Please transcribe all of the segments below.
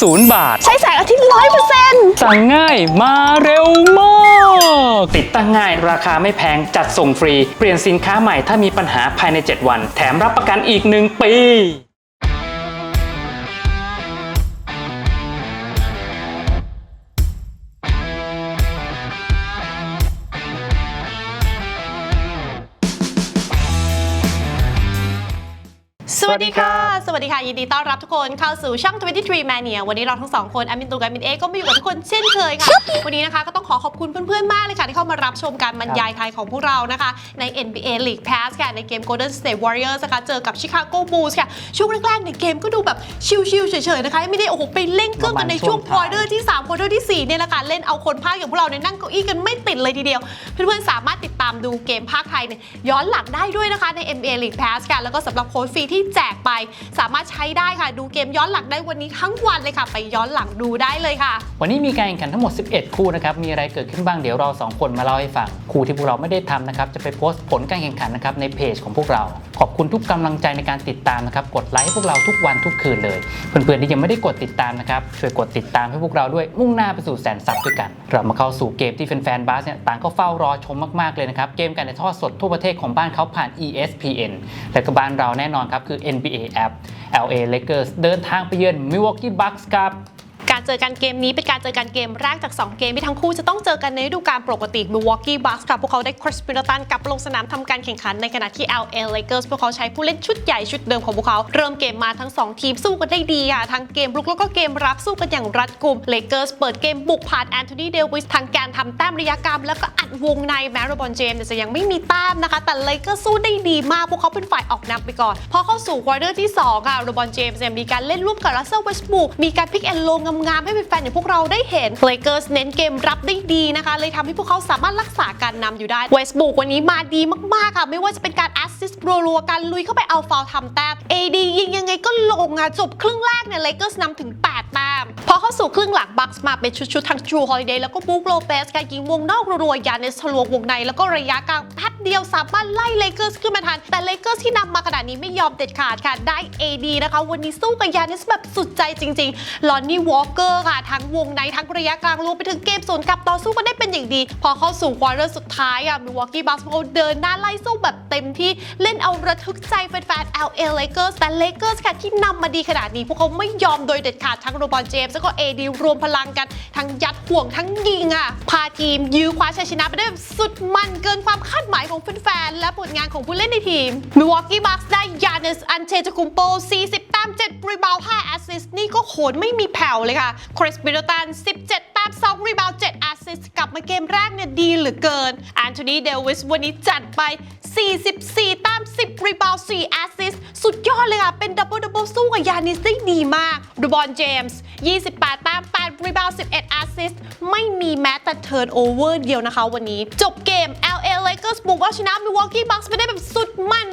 ศูนย์บาท ใช้แสงอาทิตย์ร้อยเปอร์เซ็นต์สั่งง่ายมาเร็วมาก ติดตั้งง่ายราคาไม่แพงจัดส่งฟรี เปลี่ยนสินค้าใหม่ถ้ามีปัญหาภายใน 7 วัน แถมรับประกันอีก 1 ปี วัสดีค่ะ สวัสดีค่ะ ยินดีต้อนรับทุกคนเข้าสู่ช่อง 23 Mania วันนี้เราทั้งสองคนแอดมินตูกับแอดมินเอก็มาอยู่กับทุกคนเช่นเคยค่ะ วันนี้นะคะก็ต้องขอขอบคุณเพื่อนๆ มากเลยค่ะ ที่เข้ามารับชมการบรรยายไทยของพวกเรานะคะ ใน NBA League Pass ค่ะ ในเกม Golden State Warriors นะคะ เจอกับ Chicago Bulls ค่ะ ช่วงแรกๆ ในเกมก็ดูแบบชิลๆเฉยๆนะคะ ไม่ได้โอ้โหไปเร่งเครื่องกันในช่วงประควมาอณเตอร์ที่3ควอเตอร์ที่4เนี่ยแหละค่ะ เล่นเอาคนภาคอย่างพวกเราเนี่ยนั่งเก้าอี้กันไม่ติดเลยทีเดียว เพื่อนๆ สามารถติดตามดูเกมภาคไทยเนี่ยย้อนหลังได้ด้วยนะคะใน NBA League Pass ค่ะแล้วก็สำหรับโค้ดฟรีที่แจกไป สามารถใช้ได้ค่ะ ดูเกมย้อนหลังได้วันนี้ทั้งวันเลยค่ะ ไปย้อนหลังดูได้เลยค่ะ วันนี้มีการแข่งขันทั้งหมด 11 คู่นะครับ มีอะไรเกิดขึ้นบ้างเดี๋ยวเรา2คนมาเล่าให้ฟัง คู่ที่พวกเราไม่ได้ทำนะครับ จะไปโพสต์ผลการแข่งขันนะครับในเพจของพวกเรา ขอบคุณทุกกำลังใจในการติดตามนะครับ กดไลค์ให้พวกเราทุกวันทุกคืนเลย เพื่อนๆที่ยังไม่ได้กดติดตามนะครับ ช่วยกดติดตามให้พวกเราด้วย มุ่งหน้าไปสู่แสนซับด้วยกัน เรามาเข้าสู่เกมที่แฟนๆบาสเนี่ยต่างก็เฝ้ารอชมมากๆเลยนะครับ เกมการถ่ายทอดสดทั่วประเทศของบ้านเขาผ่าน ESPN และก็บ้านเราแน่นอนครับคือ NBA App LA Lakers เดินทางไปเยือน Milwaukee Bucks ครับ เจอกันเกมนี้เป็นการเจอกันเกมแรกจาก 2 เกมที่ทั้งคู่จะต้องเจอกันในฤดูกาลปกติ Milwaukee Bucks ค่ะพวกเขาได้คริสปิ l ตันกลับลงสนามทำการแข่งขันในขณะที่ LA Lakers พวกเขาใช้ผู้เล่นชุดใหญ่ชุดเดิมของพวกเขา เริ่มเกมมาทั้ง 2 ทีมสู้กันได้ดีค่ะทั้งเกมรุกแล้วก็เกมรับสู้กันอย่างรัดกุม Lakers เปิดเกมบุกผ่านแอนโทนีเดวิสทางการทำแต้มระยะกรรมแล้วก็อัดวงในแม้รบอนเจมส์จะยังไม่มีแต้มนะคะ แต่ Lakers สู้ได้ดีมากพวกเขาเป็นฝ่ายออกนำไปก่อนพอเข้าสู่ควอเตอร์ที่2ค่ะโรบอนเจมส์มีการเล่นร่วมกับรัสเซลเวสบุกมีการพิกแอนโลงามๆให้แฟนๆอย่างพวกเราได้เห็นเลเกอร์สเน้นเกมรับได้ดีนะคะ เลยทำให้พวกเขาสามารถรักษาการนำอยู่ได้เวสบุกวันนี้มาดีมากๆค่ะไม่ว่าจะเป็นการแอสซิสต์รัวๆการลุยเข้าไปเอาฟาวล์ทำแต้ม AD ยิงยังไงก็ลงอะจบครึ่งแรกเนี่ยเลเกอร์สนำถึง8แต้มพ อเข้าสู่ครึ่งหลังบัคส์มาเป็นชุดๆทั้ง True Holiday แล้วก็บุ๊กโลเปสการยิงวงนอกรัวๆยาเนสทะลวงวงใน แล้วก็ระยะกลางแป๊บเดียวสามารถไล่ Lakers ขึ้นมาทัน แต่ Lakers ที่นำมาขนาดนี้ไม่ยอมเด็ดขาดค่ะ ได้ AD นะคะ วันนี้สู้กับยาเนสแบบสุดใจจริงๆลอนนี่วอลเกอร์ค่ะทั้งวงในทั้งระยะกลางรวมไปถึงเกมสวนกลับต่อสู้กันได้เป็นอย่างดี พอเข้าสู่ควอเตอร์สุดท้ายอะมิวอกกี้บัสเขาเดินหน้าไล่สู้แบบเต็มที่เล่นเอาระทึกใจแฟนๆ LA Lakers แต่ Lakers ค่ะที่นำมาดีขนาดนี้ พวกเขาไม่ยอมโดยเด็ดขาดทั้งโรบอนเจมส์แล้วก็ AD รวมพลังกันทั้งยัดห่วงทั้งยิงอะ พาทีมยื้อคว้าชัยชนะไปได้สุดมันเกินความคาดหมายของแฟนๆและผลงานของผู้เล่นในทีม Milwaukee Bucks ได้ยานิสอันเชตคุมโป 40 แต้ม 7 รีบาว5แอสซิสต์นี่ก็โขนไม่มีแผ่วเลยค่ะคริสบิลตัน 17 แต้ม 2 รีบาว7แอสซิสต์กลับมาเกมแรกเนี่ยดีเหลือเกินแอนโทนีเดวิสวันนี้จัดไป 44 แต้ม 10 รีบาว4แอสซิสต์สุดยอดเลยค่ะ เป็นดับเบิลดับเบิลสู้กับยานิสได้ดีมากดูบอลเจมส์18 แต้ม8รีบาว11แอสซิสต์ไม่มีแม้แต่เทิร์นโอเวอร์เดียวนะคะวันนี้ จบเกม LA Lakers บุกเอาชนะ Milwaukee Bucks ไปได้แบบสุดมัน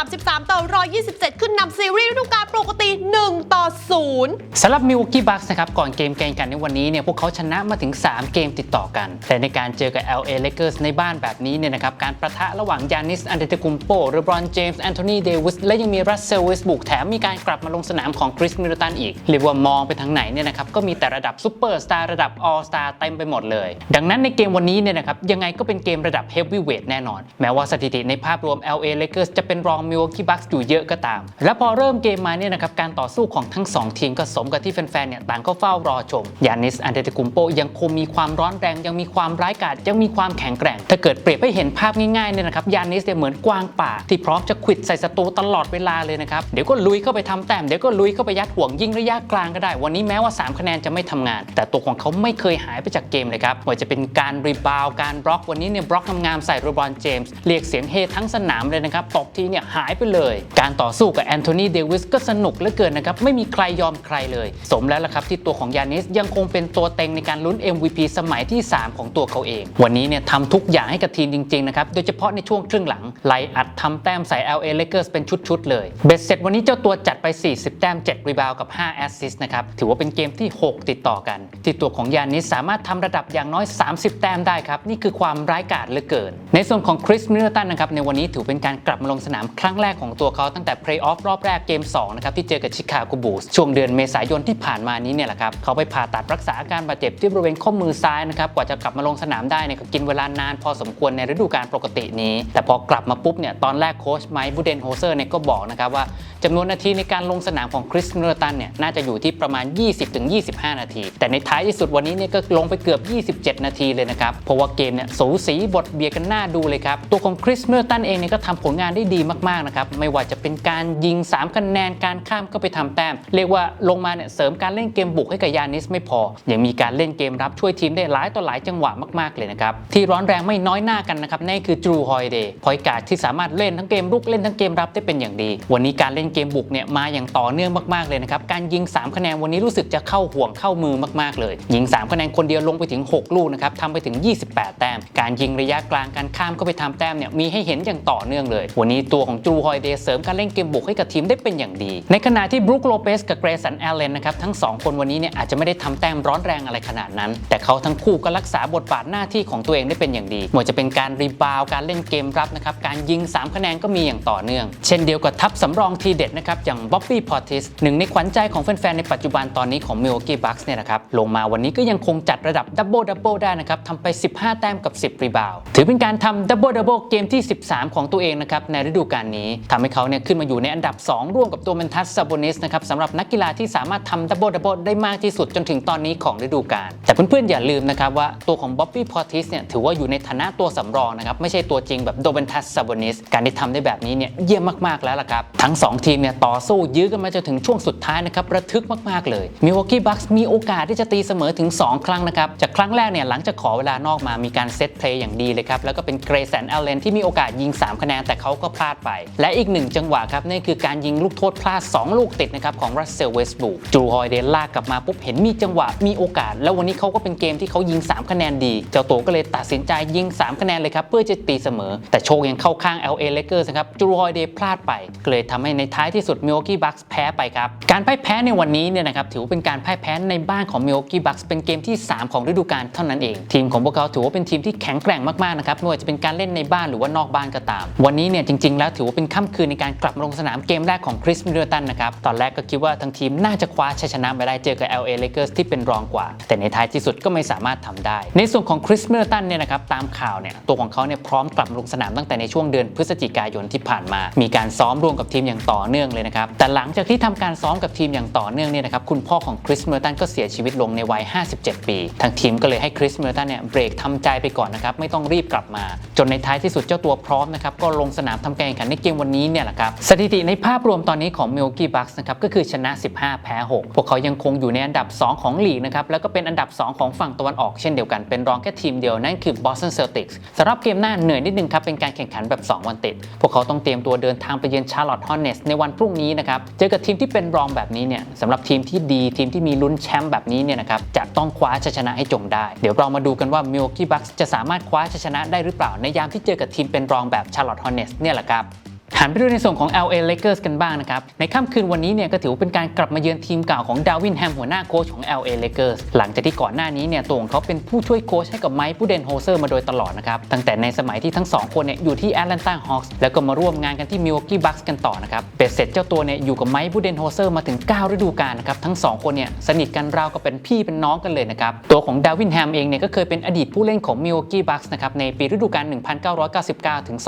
133 ต่อ 127 ขึ้นนำซีรีส์ฤดูกาลปกติ 1 ต่อ 0สำหรับ Milwaukee Bucks นะครับ ก่อนเกมแข่งกันในวันนี้เนี่ยพวกเขาชนะมาถึง 3 เกมติดต่อกัน แต่ในการเจอกับ LA Lakers ในบ้านแบบนี้เนี่ยนะครับ การประทะระหว่างยานิสอันเดตกุมโปเรบรอนเจมส์แอนโทนีเดวิสและยังมีรัสเซลเวสบุกแถมมีการกลับมาลงสนามของคริสมิลตันอีกเรียกว่ามองไปทางไหนเนี่ยนะครับก็มีแต่ระดับซูเปอร์สตาร์ระดับออลสตาร์เต็มไปหมดเลย ดังนั้นในเกมวันนี้เนี่ยนะครับยังไงก็เป็นเกมระดับเฮฟวีเวทแน่นอน แม้ว่าสถิติในภาพรวม LA Lakers จะเป็นรอง Milwaukee Bucks อยู่เยอะก็ตาม และพอเริ่มเกมมาเนี่ยนะครับการต่อสู้ของทั้ง 2 ทีมก็สมกับที่แฟนๆเนี่ยต่างก็เฝ้ารอชมยานิสอันเดติกุมโปยังคงมีความร้อนแรง ยังมีความร้ายกาจยังมีความแข็งแกร่ง ถ้าเกิดเปรียบให้เห็นภาพง่ายๆเนี่ยนะครับยานิสเนี่ยเหมือนกวางป่า ที่พร้อมจะขิดใส่ศัตรูตลอดเวลาเลยนะครับเดี๋ยวก็ลุยเข้าไปทำแต้มเดี๋ยวก็ลุยเข้าไปยัดห่วงยิงระยะกลางก็ได้ วันนี้แม้ว่า 3 คะแนนจะไม่ทำงาน แต่ตัวของเขาไม่เคยหายไปจากเกมเลยครับว่าจะเป็นการรีบาวการบล็อกวันนี้เนี่ยบล็อกงามใส่โรบรอนเจมส์เรียกเสียงเฮทั้งสนามเลยนะครับตบทีเนี่ยหายไปเลย การต่อสู้กับแอนโทนีเดวิสก็สนุกเหลือเกินนะครับไม่มีใครยอมใครเลย สมแล้วล่ะครับที่ตัวของยานิสยังคงเป็นตัวเต็งในการลุ้น MVP สมัยที่ 3 ของตัวเขาเอง วันนี้เนี่ยทำทุกอย่างให้กับทีมจริงๆนะครับโดยเฉพาะในช่วงครึ่งหลังไล่อัดทำแต้มใส่ LA Lakers เป็นชุดๆเลยเบ็ดเสร็จวันนี้เจ้าตัวจัดไป 40 แต้ม 7 รีบาวกับ 5 แอสซิสต์นะครับถือว่าเป็นเกมที่ 6 ติดต่อกัน ที่ตัวของยานิสสามารถทำระดับอย่างน้อย 30 แต้มได้ครับนี่คือความร้ายกาจเหลือเกิน ในส่วนวนของคริสมิลตันนะครับในวันนี้ถือเป็นการกลับมาลงสนามครั้งแรกของตัวเขาตั้งแต่เพลย์ออฟรอบแรกเกม2นะครับที่เจอกับชิคาโกบูลส์ช่วงเดือนเมษายนที่ผ่านมานี้เนี่ยแหละครับเขาไปผ่าตัดรักษาอาการบาดเจ็บที่บริเวณข้อมือซ้ายนะครับกว่าจะกลับมาลงสนามได้เนี่ยก็กินเวลานานพอสมควรในฤดูกาลปกตินี้ แต่พอกลับมาปุ๊บเนี่ยตอนแรกโค้ชไมค์บูเดนโฮเซอร์เนี่ยก็บอกนะครับว่า จำนวนนาทีในการลงสนามของคริสเมิลตันเนี่ยน่าจะอยู่ที่ประมาณ 20-25 นาที แต่ในท้ายที่สุดวันนี้เนี่ยก็ลงไปเกือบ 27 นาทีเลยนะครับ เพราะว่าเกมเนี่ยสูสีบทเบียดกันหน้าดูเลยครับ ตัวของคริสเมิลตันเองเนี่ยก็ทำผลงานได้ดีมากๆนะครับ ไม่ว่าจะเป็นการยิง 3 คะแนนการข้ามก็ไปทำแต้ม เรียกว่าลงมาเนี่ยเสริมการเล่นเกมบุกให้กับยานิสไม่พอ ยังมีการเล่นเกมรับช่วยทีมได้หลายต่อหลายจังหวะมากๆเลยนะครับที่ร้อนแรงไม่น้อยหน้ากันนะครับนั่นคือจูฮอยเดย์พอยการ์ดที่สามารถเล่นทั้งเกมรุกเล่นทั้งเกมรับได้เป็นอย่างดี วันนี้การเล่นเกมบุกเนี่ยมาอย่างต่อเนื่องมากๆเลยนะครับการยิง 3 คะแนนวันนี้รู้สึกจะเข้าห่วงเข้ามือมากๆเลย ยิง 3 คะแนนคนเดียวลงไปถึง 6 ลูกนะครับทำไปถึง 28 แต้ม การยิงระยะกลางการข้ามก็ไปทำแต้มเนี่ยมีให้เห็นอย่างต่อเนื่องเลย วันนี้ตัวของจูฮอยเดย์เสริมการเล่นเกมบุกให้กับทีมได้เป็นอย่างดี ในขณะที่บรูคโลเปสกับเกรสันแอลเลนนะครับทั้งสองคนวันนี้เนี่ยอาจจะไม่ได้ทำแต้มร้อนแรงอะไรขนาดนั้น แต่เขาทั้งคู่ก็รักษาบทบาทหน้าที่ของตัวเองได้เป็นอย่างดีไม่ว่าจะเป็นการรีบาวการเล่นเกมรับนะครับการยิง 3 คะแนนก็มีอย่างต่อเนื่อง เช่นเดียวกับทัพสำรองทีเด็ดนะครับอย่างบ๊อบบี้พอติสหนึ่งในขวัญใจของแฟนๆในปัจจุบันตอนนี้ของมิลกี้บัคส์เนี่ยนะครับลงมาวันนี้ก็ยังคงจัดระดับดับเบิลดับเบิลได้นะครับทำไป 15 แต้มกับ 10 รีบาวถือเป็นการทำดับเบิลดับเบิลเกมที่ 13 ของตัวเองนะครับในฤดูกาลนี้ทำให้เขาเนี่ยขึ้นมาอยู่ในอันดับ 2 ร่วมกับตัวเมนทัสซาโบนิสนะครับสำหรับนักกีฬาที่สามารถทำดับเบิลดับเบิลได้มากที่สุดจนถึงตอนนี้ของฤดูกาลแต่เพื่อนๆอย่าลืมนะครับว่าตัวของบ๊อบบี้พอติสเนี่ยถือว่าอยู่ในฐานะตัวสำรองนะครับไม่ใช่ตัวจริงแบบโดเบนทัสซาโบนิสการที่ทำได้แบบนี้เนี่ยเยี่ยมมากๆแล้วล่ะครับทั้งสองทีมเนี่ยต่อสู้ยื้อกันมาจนถึงช่วงสุดท้ายนะครับระทึกมากๆเลยมิวอกกี้บัคส์มีโอกาสที่จะตีเสมอถึง 2 ครั้งนะครับ จากครั้งแรกเนี่ยหลังจากขอเวลานอกมามีการเซตเพลย์อย่างดีเลยครับแล้วก็เป็นเกรซแอนแอลเลนที่มีโอกาสยิง 3 คะแนนแต่เขาก็พลาดไป และอีกหนึ่งจังหวะครับนั่คือการยิงลูกโทษพลาด 2 ลูกติดนะครับของรัสเซลเวสบูจูฮอยเดนลากกลับมาปุ๊บเห็นมีจังหวะมีโอกาส แล้ววันนี้เขาก็เป็นเกมที่เขายิง 3 คะแนนดี เจ้าตัวก็เลยตัดสินใจยิง 3 คะแนนเลยครับเพื่อจะตีเสมอ แต่โชคยังเข้าข้าง LA Lakers นะครับจูฮอยเดนพลาดไปก็เลยทำให้ในทายที่สุดมิ l ว a กี้บัคส์แพ้ไปครับ การพ่ายแพ้ในวันนี้เนี่ยนะครับถือว่าเป็นการพ่ายแพ้ในบ้านของมิ l ว a กี้บัคส์เป็นเกมที่ 3 ของฤดูกาลเท่านั้นเอง ทีมของพวกเขาถือว่าเป็นทีมที่แข็งแกร่งมากๆนะครับไม่ว่าจะเป็นการเล่นในบ้านหรือว่านอกบ้านก็ตาม วันนี้เนี่ยจริง ๆ แล้วถือว่าเป็นค่ำคืนในการกลับมาลงสนามเกมแรกของคริสมิลตันนะครับตอนแรกก็คิดว่าทั้งทีมน่าจะคว้าชัยชนะไปได้เจอกับ LA Lakers ที่เป็นรองกว่า แต่ในท้ายที่สุดก็ไม่สามารถทำได้ ในส่วนของคริสมิลตันเนี่ยนะครับตามข่าวเนี่ยตัวของเขาเนี่ยพร้อมกลับลงสนามตั้งแต่ในช่วงเดือนพฤศจิกายนที่ผ่านมา มีการซ้อมร่วมกับทีมอย่างต่อเนื่องเลยนะครับ แต่หลังจากที่ทำการซ้อมกับทีมอย่างต่อเนื่องเนี่ยนะครับ คุณพ่อของคริสเมิลตันก็เสียชีวิตลงในวัย 57 ปี ทางทีมก็เลยให้คริสเมิลตันเนี่ยเบรกทำใจไปก่อนนะครับ ไม่ต้องรีบกลับมา จนในท้ายที่สุดเจ้าตัวพร้อมนะครับ ก็ลงสนามทำการแข่งขันในเกมวันนี้เนี่ยแหละครับ สถิติในภาพรวมตอนนี้ของ Milwaukee Bucks นะครับ ก็คือชนะ 15 แพ้ 6 พวกเขายังคงอยู่ในอันดับ 2 ของลีกนะครับ แล้วก็เป็นอันดับ 2 ของฝั่งตะวันออกเช่นเดียวกัน เป็นรองแค่ทีมเดียวนั่นคือ Boston Celtics สำหรับเกมหน้าเหนื่อยนิดนึงครับเป็นการแข่งขันแบบ 2 วันติด พวกเขาต้องเตรียมตัวเดินทางไปเยือน Charlotte Hornets ในวันพรุ่งนี้นะครับเจอกับทีมที่เป็นรองแบบนี้เนี่ยสำหรับทีมที่ดีทีมที่มีลุ้นแชมป์แบบนี้เนี่ยนะครับจะต้องคว้าชัยชนะให้จงได้ เดี๋ยวเรามาดูกันว่า Milwaukee Bucks จะสามารถคว้าชัยชนะได้หรือเปล่าในยามที่เจอกับทีมเป็นรองแบบ Charlotte Hornets เนี่ยแหละครับ หันไปดูในส่วนของ LA Lakers กันบ้างนะครับ ในค่ำคืนวันนี้เนี่ยก็ถือว่าเป็นการกลับมาเยือนทีมเก่าของดาวินแฮมหัวหน้าโค้ชของ LA Lakers หลังจากที่ก่อนหน้านี้เนี่ยตัวของเขาเป็นผู้ช่วยโค้ชให้กับไมค์ผู้เดนโฮเซอร์มาโดยตลอดนะครับ ตั้งแต่ในสมัยที่ทั้งสองคนเนี่ยอยู่ที่ Atlanta Hawks แล้วก็มาร่วมงานกันที่ Milwaukee Bucks กันต่อนะครับเป็ดเสร็จเจ้าตัวเนี่ยอยู่กับไมค์ผู้เดนโฮเซอร์มาถึง 9 ฤดูกาลนะครับทั้งสองคนเนี่ยสนิทกันราวกับเป็นพี่เป็นน้องกันเลยนะครับตัวของดาวินแฮมเองเนี่ยก็เคยเป็นอดีตผู้เล่นของ Milwaukee Bucks นะครับในปีฤดูกาล1999ถึง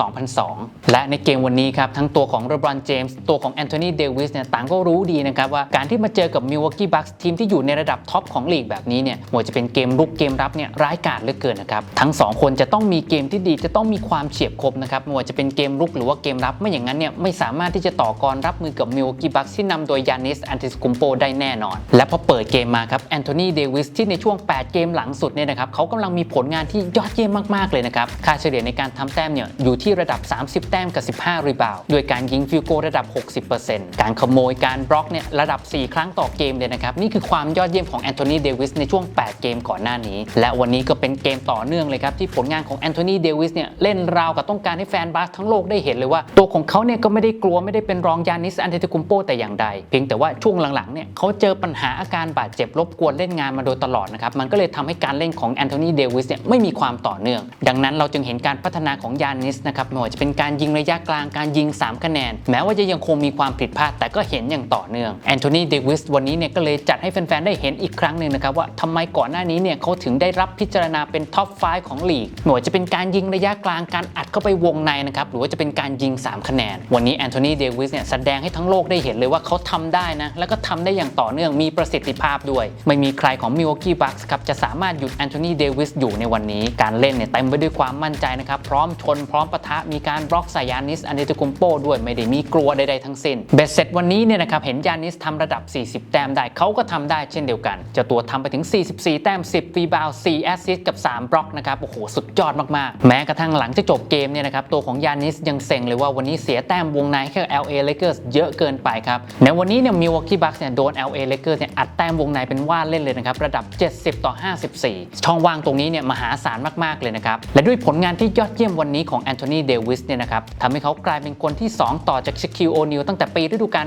2002 และในเกมวันนี้ครับทั้งตัวของบรอนเจมส์ตัวของแอนโทนีเดวิสเนี่ยต่างก็รู้ดีนะครับว่าการที่มาเจอกับมิลวอกกี้บัคส์ทีมที่อยู่ในระดับท็อปของลีกแบบนี้เนี่ยไม่ว่าจะเป็นเกมรุกเกมรับเนี่ยร้ายกาจเหลือเกินนะครับทั้ง 2 คนจะต้องมีเกมที่ดีจะต้องมีความเฉียบคมนะครับไม่ว่าจะเป็นเกมรุกหรือว่าเกมรับไม่อย่างนั้นเนี่ยไม่สามารถที่จะต่อกรรับมือกับมิลวอกกี้บัคส์ที่นำโดยยานิสอันติสกุมโปได้แน่นอน และพอเปิดเกมมาครับแอนโทนีเดวิสที่ในช่วง 8 เกมหลังสุดเนี่ยนะครับเขากำลังมีผลงานที่ยอดเยี่ยมมากๆเลยนะครับค่าเฉลี่ยในการทำแต้มเนี่ยอยู่ที่ระดับ 30 แต้มกับ 15รีาวด์ด้วยการยิงฟิลโกระดับ 60%การขโมยการบล็อกเนี่ยระดับ 4 ครั้งต่อเกมเลยนะครับ นี่คือความยอดเยี่ยมของแอนโทนีเดวิสในช่วง 8 เกมก่อนหน้านี้ และวันนี้ก็เป็นเกมต่อเนื่องเลยครับ ที่ผลงานของแอนโทนีเดวิสเนี่ยเล่นราวกับต้องการให้แฟนบาสทั้งโลกได้เห็นเลยว่า ตัวของเขาเนี่ยก็ไม่ได้กลัวไม่ได้เป็นรองยานิสอันเทตคุมโปแต่อย่างใด เพียงแต่ว่าช่วงหลังๆเนี่ยเขาเจอปัญหาอาการบาดเจ็บรบกวนเล่นงานมาโดยตลอดนะครับมันก็เลยทำให้การเล่นของแอนโทนีเดวิสเนี่ยไม่มีความต่อเนื่อง ดังนั้นเราจึงเห็นการพัฒนาของยานิสนะครับไม่ว่าจะเป็นการยิงระยะกลางการยิง 3 คะแนน แม้ว่าจะยังคงมีความผิดพลาดแต่ก็เห็นอย่างต่อเนื่องแอนโทนีเดวิสวันนี้เนี่ยก็เลยจัดให้แฟนๆ ได้เห็นอีกครั้งหนึ่งนะครับว่าทำไมก่อนหน้านี้เนี่ยเขาถึงได้รับพิจารณาเป็นท็อป5ของลีกไม่ว่าจะเป็นการยิงระยะกลางการอัดเข้าไปวงในนะครับหรือว่าจะเป็นการยิง 3 คะแนน วันนี้แอนโทนีเดวิสเนี่ยแสดงให้ทั้งโลกได้เห็นเลยว่าเขาทำได้นะแล้วก็ทำได้อย่างต่อเนื่องมีประสิทธิภาพด้วย ไม่มีใครของมิวกี้บัคส์ครับจะสามารถหยุดแอนโทนีเดวิสอยู่ในวันนี้ การเล่นเนี่ยเต็มไปด้วยความมั่นใจนะครับพร้อมชนพร้อมปะทะมีการบล็อกส่ยานิสอันเดตคุมโปด้วยไม่ได้มีกลัวใดๆทั้งสิ้นเบ็ดเสร็จวันนี้เนี่ยนะครับเห็นยานิสทำระดับ 40 แต้มได้เขาก็ทำได้เช่นเดียวกันเจ้าตัวทำไปถึง 44 แต้ม 10รีบาว4แอสซิสต์กับ 3 บล็อกนะครับโอ้โหสุดยอดมากๆ แม้กระทั่งหลังจะจบเกมเนี่ยนะครับตัวของยานิสยังเซ็งเลยว่าวันนี้เสียแต้มวงในแค่ LA Lakers เยอะเกินไปครับในวันนี้เนี่ยมิวอกกี้บัคส์เนี่ยโดน LA Lakers เนี่ยอัดแต้มวงในเป็นว่าเล่นเลยนะครับระดับ 70 ต่อ 54 ช่องว่างตรงนี้เนี่ยมหาศาลมากๆเลยนะครับและด้วยผลงานที่ยอดเยี่ยมวันนี้ของแอนโทนีเดวิสเนี่ยนะครับทำให้เขากลายเป็นคนที่ 2 ต่อจากชิคิวโอนิลตั้งแต่ปีฤดูกาล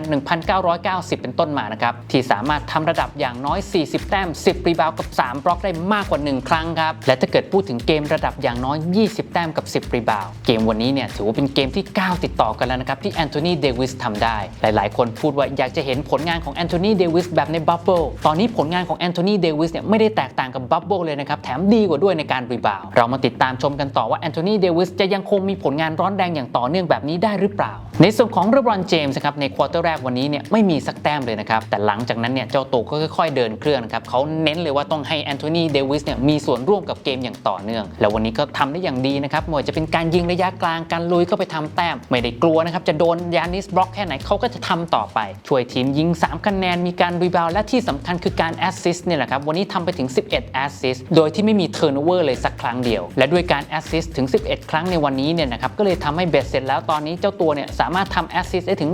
1990 เป็นต้นมานะครับ ที่สามารถทำระดับอย่างน้อย 40 แต้ม 10 รีบาวกับ 3 บล็อกได้มากกว่า 1 ครั้งครับ และถ้าเกิดพูดถึงเกมระดับอย่างน้อย 20 แต้มกับ 10 รีบาวเกมวันนี้เนี่ยถือว่าเป็นเกมที่ 9 ติดต่อกันแล้วนะครับ ที่แอนโทนีเดวิสทำได้ หลาย ๆ คนพูดว่าอยากจะเห็นผลงานของแอนโทนีเดวิสแบบในบับเบิลตอนนี้ผลงานของแอนโทนีเดวิสเนี่ยไม่ได้แตกต่างกับบับเบิลเลยนะครับแถมดีกว่าด้วยในการรีบาวเรามาติดตามชมกันต่อว่าแอนโทนีเดวิสจะยังคงมีผลงานร้อนแรงอย่างต่อเนื่องแบบนี้ได้หรือเปล่า ในส่วนของเรบรอนเจมส์ครับในควอเตอร์แรกวันนี้เนี่ยไม่มีสักแต้มเลยนะครับ แต่หลังจากนั้นเนี่ยเจ้าตัวก็ค่อยๆเดินเครื่องนะครับเขาเน้นเลยว่าต้องให้แอนโทนีเดวิสเนี่ยมีส่วนร่วมกับเกมอย่างต่อเนื่อง แล้ววันนี้ก็ทำได้อย่างดีนะครับไม่ว่าจะเป็นการยิงระยะกลางการลุยเข้าไปทำแต้ม ไม่ได้กลัวนะครับจะโดนยานิสบล็อกแค่ไหนเขาก็จะทำต่อไป ช่วยทีมยิง 3 คะแนนมีการรีบาวด์และที่สำคัญคือการแอสซิสต์เนี่ยแหละครับวันนี้ทำไปถึง 11แอสซิสต์โดยที่ไม่มีเทอร์โนเวอร์เลยสักครั้งเดียว และด้วยการแอสซิสต์ถึง 11 ครั้งในวันนี้เนี่ยนะครับก็เลยทำให้เบ็ดเสร็จแล้วตอนนี้เจ้าตัวเนี่ยสามารถทำแอสซิสต์ได้ถึง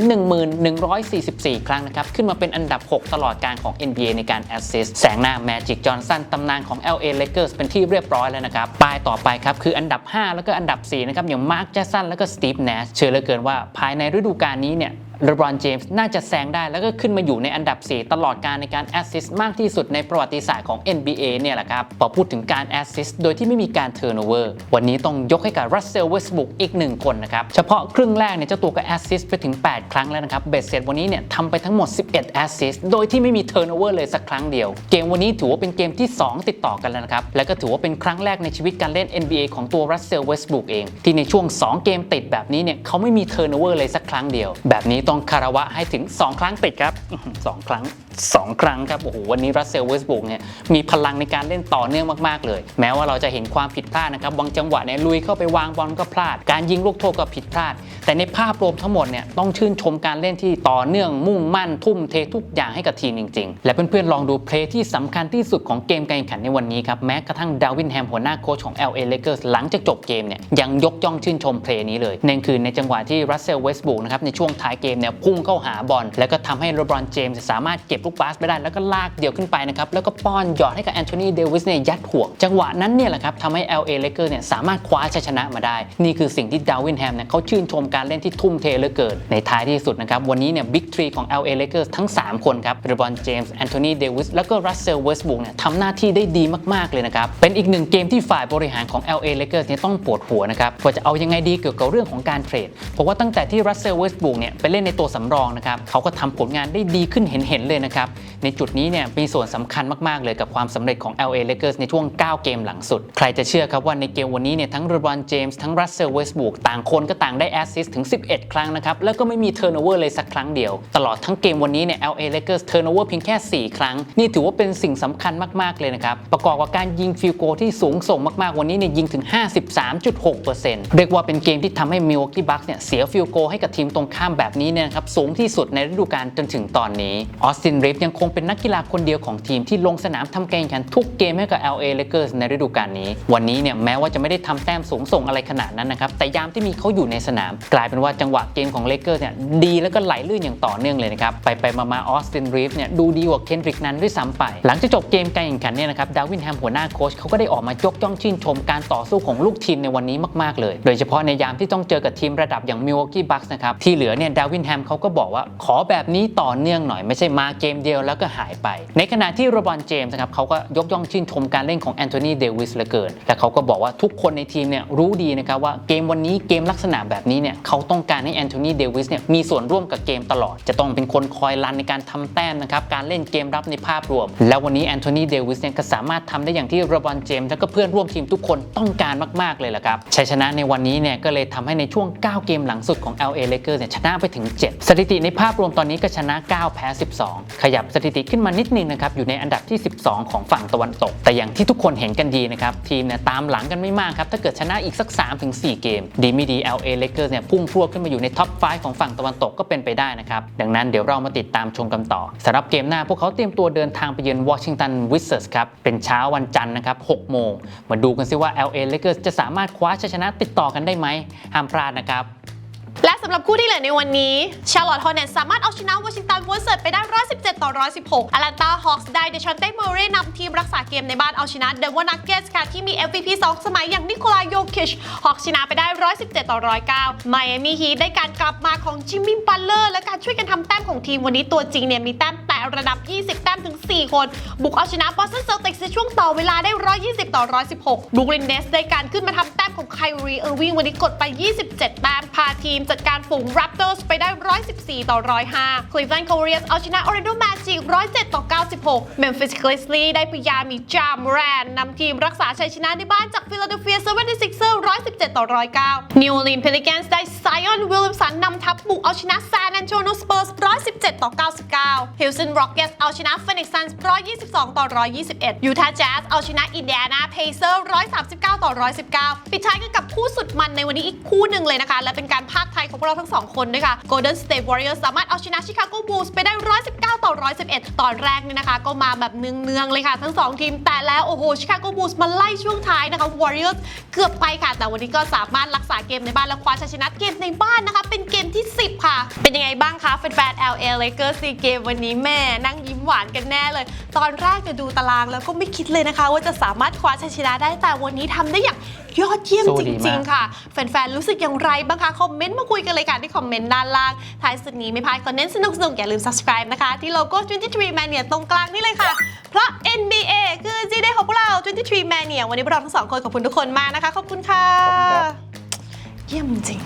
1144 ครั้งนะครับ ขึ้นมาเป็นอันดับ 6 ตลอดการของ NBA ในการแอสซิสต์แสงหน้าแมจิกจอห์นสันตำนานของ LA Lakers เป็นที่เรียบร้อยแล้วนะครับป้ายต่อไปครับ คืออันดับ 5 แล้วก็อันดับ 4 นะครับ อย่างมาร์คแจสันแล้วก็สตีฟเนชเชื่อเหลือเกินว่าภายในฤดูกาลนี้เนี่ย เลบรอนเจมส์น่าจะแซงได้แล้วก็ขึ้นมาอยู่ในอันดับ 4 ตลอดการในการแอสซิสต์มากที่สุดในประวัติศาสตร์ของ NBA เนี่ยแหละครับ พอพูดถึงการแอสซิสต์โดยที่ไม่มีการเทอร์โนเวอร์วันนี้ต้องยกให้กับรัสเซลเวสบุกอีกหนึ่งคนนะครับ เฉพาะครึ่งแรกเนี่ยเจ้าตัวก็แอสซิสต์ไปถึง 8 ครั้งแล้วนะครับเบ็ดเสร็จวันนี้เนี่ยทำไปทั้งหมด 11แอสซิสต์โดยที่ไม่มีเทอร์โนเวอร์เลยสักครั้งเดียว เกมวันนี้ถือว่าเป็นเกมที่ 2 ติดต่อกันแล้วนะครับแล้วก็ถือว่าเป็นครั้งแรกในชีวิตการเล่น NBA ของตัวรัสเซลเวสบุกเองที่ในช่วง 2 เกมติดแบบนี้เนี่ยเขาไม่มีเทอร์โนเวอร์เลยสักครั้งเดียวแบบนี้ต้้องคารวะให้ถึง 2 ครั้งติดครับอื้อหือสองครั้ง2 ครั้งครับโอ้โหวันนี้รัสเซลเวสบุกเนี่ยมีพลังในการเล่นต่อเนื่องมากๆเลย แม้ว่าเราจะเห็นความผิดพลาดนะครับบางจังหวะเนี่ยลุยเข้าไปวางบอลก็พลาด การยิงลูกโทษก็ผิดพลาด แต่ในภาพรวมทั้งหมดเนี่ยต้องชื่นชมการเล่นที่ต่อเนื่องมุ่งมั่นทุ่มเททุกอย่างให้กับทีมจริง ๆ และเพื่อนๆลองดูเพลย์ที่สำคัญที่สุดของเกมการแข่งขันในวันนี้ครับแม้กระทั่งดาวินแฮมหัวหน้าโค้ชของ LA Lakers หลังจากจบเกมเนี่ยยังยกย่องชื่นชมเพลย์นี้เลยนั่นคือในจังหวะที่รัสเซลเวสบุกนะครับในช่วงท้ายเกมเนี่ยพุ่งเข้าหาบอลแล้วก็ทำให้เลบรอนเจมส์สามารถเก็บลูกบาสไปได้แล้วก็ลากเดี่ยวขึ้นไปนะครับแล้วก็ป้อนหยอดให้กับแอนโทนีเดวิสเนี่ยยัดห่วงจังหวะนั้นเนี่ยแหละครับทำให้ LA Lakers เนี่ยสามารถคว้าชัยชนะมาได้ นี่คือสิ่งที่ดาวินแฮมเนี่ยเขาชื่นชมการเล่นที่ทุ่มเทเหลือเกิน ในท้ายที่สุดนะครับวันนี้เนี่ยบิ๊กทรีของ LA Lakers ทั้ง 3 คนครับเรบอนเจมส์แอนโทนีเดวิสแล้วก็รัสเซลเวสบุกเนี่ยทำหน้าที่ได้ดีมากๆเลยนะครับเป็นอีกหนึ่งเกมที่ฝ่ายบริหารของ LA Lakers เนี่ยต้องปวดหัวนะครับว่าจะเอายังไงดีเกี่ยวกับเรื่องของการเทรดเพราะว่าตั้งแต่ที่รัสเซลเวสบุกเนี่ยไปเล่นในตัวสำรองนะครับเขาก็ทำผลงานได้ดีขึ้นเห็นๆเลยนะครับ ในจุดนี้เนี่ยมีส่วนสำคัญมาก ๆ เลยกับความสำเร็จของ LA Lakers ในช่วง 9 เกมหลังสุด ใครจะเชื่อครับว่าในเกมวันนี้เนี่ยทั้งเรบอนเจมส์ทั้งรัสเซลเวสบุกต่างคนก็ต่างได้แอสซิสต์ถึง 11 ครั้งนะครับ แล้วก็ไม่มีเทอร์โนเวอร์เลยสักครั้งเดียว ตลอดทั้งเกมวันนี้เนี่ย LA Lakers เทอร์โนเวอร์เพียงแค่ 4 ครั้ง นี่ถือว่าเป็นสิ่งสำคัญมากๆเลยนะครับประกอบกับการยิงฟิลโกที่สูงส่งมากๆวันนี้เนี่ยยิงถึง 53.6%เรียกว่าเป็นเกมที่ทำให้มิลวอกกี้บัคเนี่ยเสียฟิลโกให้กับทีมตรงข้ามแบบนี้เนี่ยครับสูงที่สุดในฤดูกาลจนถึงตอนนี้ออสตินรีฟยังคงเป็นนักกีฬาคนเดียวของทีมที่ลงสนามทำการแข่งขันทุกเกมให้กับ LA Lakers ในฤดูกาลนี้ วันนี้เนี่ยแม้ว่าจะไม่ได้ทำแต้มสูงส่งอะไรขนาดนั้นนะครับแต่ยามที่มีเขาอยู่ในสนาม กลายเป็นว่าจังหวะเกมของ Lakers เนี่ยดีแล้วก็ไหลลื่นอย่างต่อเนื่องเลยนะครับไปไปมามาออสตินรีฟเนี่ยดูดีกว่าเคนดริกนั้นด้วยซ้ำไป หลังจากจบเกมการแข่งขันเนี่ยนะครับดาวินแฮมหัวหน้าโค้ชเขาก็ได้ออกมายกย่องชื่นชมการต่อสู้ของลูกทีมในวันนี้มากๆเลย โดยเฉพาะในยามที่ต้องเจอกับทีมระดับอย่าง Milwaukee Bucks นะครับที่เหลือเนี่ยดาวินแฮมเขาก็บอกว่าขอแบบนี้ต่อเนื่องหน่อยไม่ใช่มาเกมเดียวแล้วก็หายไป ในขณะที่โรบอนเจมส์นะครับเขาก็ยกย่องชื่นชมการเล่นของแอนโทนีเดวิสเหลือเกินและเขาก็บอกว่าทุกคนในทีมเนี่ยรู้ดีนะครับว่าเกมวันนี้เกมลักษณะแบบนี้เนี่ยเขาต้องการให้แอนโทนีเดวิสเนี่ยมีส่วนร่วมกับเกมตลอด จะต้องเป็นคนคอยรันในการทำแต้มนะครับการเล่นเกมรับในภาพรวม แล้ววันนี้แอนโทนีเดวิสเนี่ยก็สามารถทำได้อย่างที่โรบอนเจมส์และก็เพื่อนร่วมทีมทุกคนต้องการมากๆเลยละครับชัยชนะในวันนี้เนี่ยก็เลยทำให้ในช่วง 9 เกมหลังสุดของ LA Lakers เนี่ยชนะไปถึง 7 สถิติในภาพรวมตอนนี้ก็ชนะ 9 แพ้ 12ขยับสถิติขึ้นมานิดนึงนะครับอยู่ในอันดับที่ 12 ของฝั่งตะวันตก แต่อย่างที่ทุกคนเห็นกันดีนะครับทีมเนี่ยตามหลังกันไม่มากครับถ้าเกิดชนะอีกสัก 3-4 เกม ดีไม่ดี LA Lakers เนี่ยพุ่งพรวดขึ้นมาอยู่ในท็อป5ของฝั่งตะวันตกก็เป็นไปได้นะครับดังนั้นเดี๋ยวเรามาติดตามชมกันต่อสำหรับเกมหน้าพวกเขาเตรียมตัวเดินทางไปเยือนวอชิงตันวิสเซอร์สครับเป็นเช้าวันจันทร์นะครับ6โมงมาดูกันซิว่า LA Lakers จะสามารถคว้าชัยชนะติดต่อกันได้ไหมห้ามพลาดนะครับ และสำหรับคู่ที่เหลือในวันนี้ ชาร์ลอตต์ฮอร์เนตสามารถเอาชนะวอชิงตันวอเซิร์ตไปได้ 117 ต่อ 116อารันตาฮอคส์ได้เดชอนเต้เมอร์เรย์นำทีมรักษาเกมในบ้านเอาชนะเดวอนักเกตส์ค่ะ ที่มี MVP 2 สมัยอย่างนิโคลายโยคิช ฮอคชนะไปได้ 117 ต่อ 109ไมอามี่ฮีทได้การกลับมาของจิมมี่บัลเลอร์และการช่วยกันทำแต้มของทีมวันนี้ตัวจริงเนี่ยมีแต้ม ระดับ 20 แต้มถึง 4 คน บุกเอาชนะบอสตันเซลติกส์ในช่วงต่อเวลาได้ 120 ต่อ 116 บุกลินเนสได้การขึ้นมาทำแต้มของไคลรีเออร์วิงวันนี้กดไป 27 แต้มพาทีมจัดการฝูง Raptors ไปได้ 114 ต่อ 105 Cleveland Cavaliers เอาชนะ Orlando Magic 107 ต่อ 96 Memphis Grizzlies ได้พยายามมีจามแรนนำทีมรักษาชัยชนะในบ้านจาก Philadelphia 76ers 7ต่อ109 New Orleans Pelicans ได้ Zion Williamson นำทัพบุกเอาชนะ San Antonio Spurs 117ต่อ99 Houston Rockets เอาชนะ Phoenix Suns 122ต่อ121 Utah Jazz เอาชนะ Indiana Pacers 139ต่อ119 ปิดท้ายกันกับคู่สุดมันในวันนี้อีกคู่หนึ่งเลยนะคะ และเป็นการพากย์ไทยของพวกเราทั้งสองคนด้วยค่ะ Golden State Warriors สามารถเอาชนะ Chicago Bulls ไปได้ 119 ต่อ 111 ตอนแรกนี่นะคะ ก็มาแบบเนืองๆเลยค่ะ ทั้ง 2 ทีมแต่แล้ว โอ้โห Chicago Bulls มาไล่ช่วงท้ายนะคะ Warriors เกือบไปค่ะ แต่วันนี้ก็สามารถรักษาเกมในบ้านและคว้าชัยชนะเกมในบ้านนะคะ เป็นเกมที่ 10 ค่ะ เป็นยังไงบ้างคะแฟนๆ LA Lakers ในเกมวันนี้แม่นั่งยิ้มหวานกันแน่เลย ตอนแรกจะดูตารางแล้วก็ไม่คิดเลยนะคะ ว่าจะสามารถคว้าชัยชนะได้แต่วันนี้ทำได้อย่างยอดเยี่ยมสู้จดีริมางกๆค่ะ แฟนๆ รู้สึกอย่างไรบ้างคะ คอมเมนต์มาคุยกันเลยค่ะที่คอมเมนต์ด้านล่าง ท้ายสุดนี้ไม่พลาดคอนเทนต์สนุกๆ อย่าลืม subscribe นะคะ ที่โลโก้ 23 Mania ตรงกลางนี่เลยค่ะ เพราะ NBA คือ G Day ของพวกเรา 23 Mania วันนี้พวกเราทั้งสองคนขอบคุณทุกคนมากนะคะ ขอบคุณค่ะขอบคุณครับเยี่ยมจริง